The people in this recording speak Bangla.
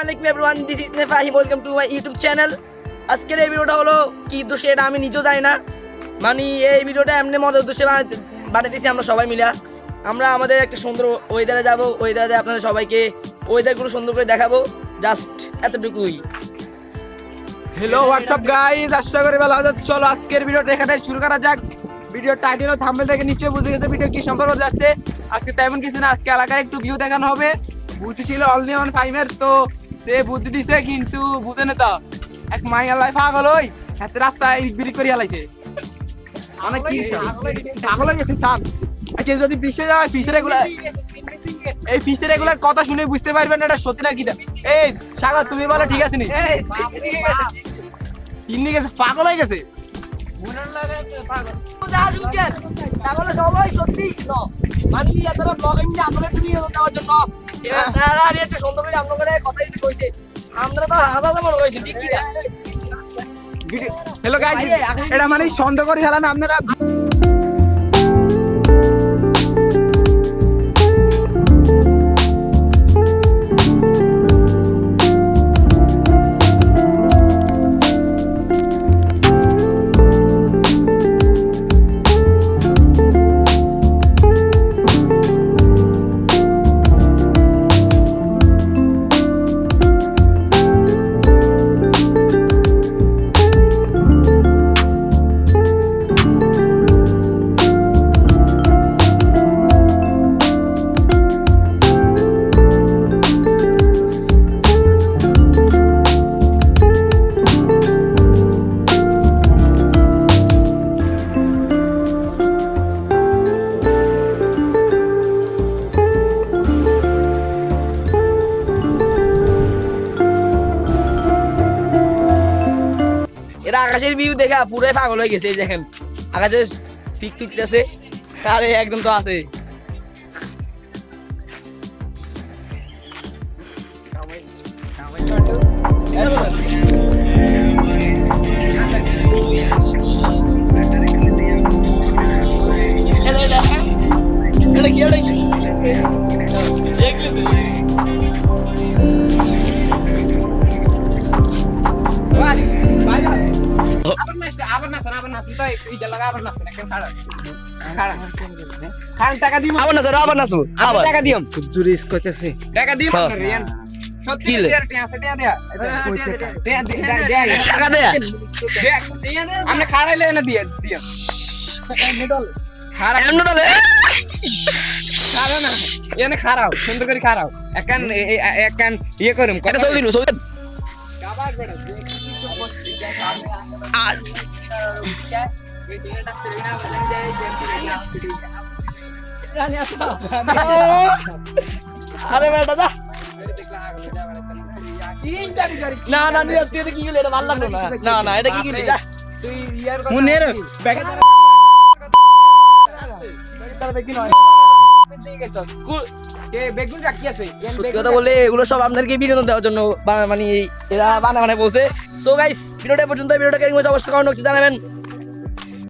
আলাইকুম everyone this is Nefahim welcome to my YouTube channel আজকের এই ভিডিওটা হলো, কি উদ্দেশ্যে এটা আমি নিজেও জানি না। মানে এই ভিডিওটা এমনি মজার উদ্দেশ্যে বানা- বানাইতেছি আমরা সবাই মিলে। আমরা আমাদের একটা সুন্দর ওয়েদারে যাব ওয়েদারে আপনাদের সবাইকে ওয়েদারগুলো সুন্দর করে দেখাবো জাস্ট এতটুকুই। হ্যালো হোয়াটসঅ্যাপ গাইস আশা করি ভালো আছো। চলো, আজকের ভিডিওটা এখানে শুরু করা যাক। ভিডিও টাইটেল ও থাম্বনেল থেকে নিচে বুঝে গেছে ভিডিও কি সম্পর্ক যাচ্ছে। আজকে তেমন কিছু না, আজকে এলাকার একটু ভিউ দেখানো হবে। বুদ্ধি ছিল অনলি অন ফাইভের তো সে বুদ্ধি দিছে কিন্তু বুঝে না তো। এক মাইয়া লাই পাগল ওই হাতে রাস্তায় বিড়ি করে হালাইছে অনেক কি পাগল হয়ে গেছে সাপ আচ্ছা যদি পিছিয়ে যাওয়া ফিসের এগুলা এই ফিসের এগুলার কথা শুনে বুঝতে পারবেন না এটা সত্যি না কি এই সাগর তুমি বলো ঠিক আছে নি? তিন দিকে পাগল হয়ে গেছে। তাহলে সবাই সত্যি। মানে এতটা ব্লগিং আপনারা ভিডিও দেওয়ার জন্য। তারা কইছে আমরা তো ঠিক কি হ্যালো গাইস এটা মানে সন্দেহ করে ফেলান আপনারা আকাশের ভিউ দেখা পুরো পাগল হয়ে গেছে এই দেখেন। আকাশের পিক তুলতেছে আরে একদম তো আছে। এটা কি এটা কি দেখলি আবার নাচছে আবার নাচছেন তো এই জায়গা আবার নাচছেন একদম খাড়া। খাড়া। খান টাকা দিম। আবার না আবার না আবার। টাকা দিম। জুরিস করতেছে টাকা দিম হ্যাঁ। রিয়ান সত্যি কি টিয়া সেটা দেয়া। দেয়া দেয়া। দেয়া টাকা দে আমরা খাড়াইলে না দিয়ে দিয়ে। খাড়া। এমন তাহলে খাড়া না। এনে খাড়াও সুন্দর করে খাড়াও। একান একান ইয়ে করুম ছবি আরে বেটা দা না না নিয়ে তুই এটা কি গেলে এটা ভালো লাগল না। না না এটা কি গেলি? যা। মুনের ব্যাগে কু- বেগুন রাখি আছে? সত্যি কথা বলে এগুলো সব আপনাদেরকে বিনোদন দেওয়ার জন্য মানে এরা বানা বানায় বলছে। সো গাইস ভিডিওটা পর্যন্ত ভিডিওটা কেমন হয়েছে অবশ্যই কমেন্ট জানাবেন।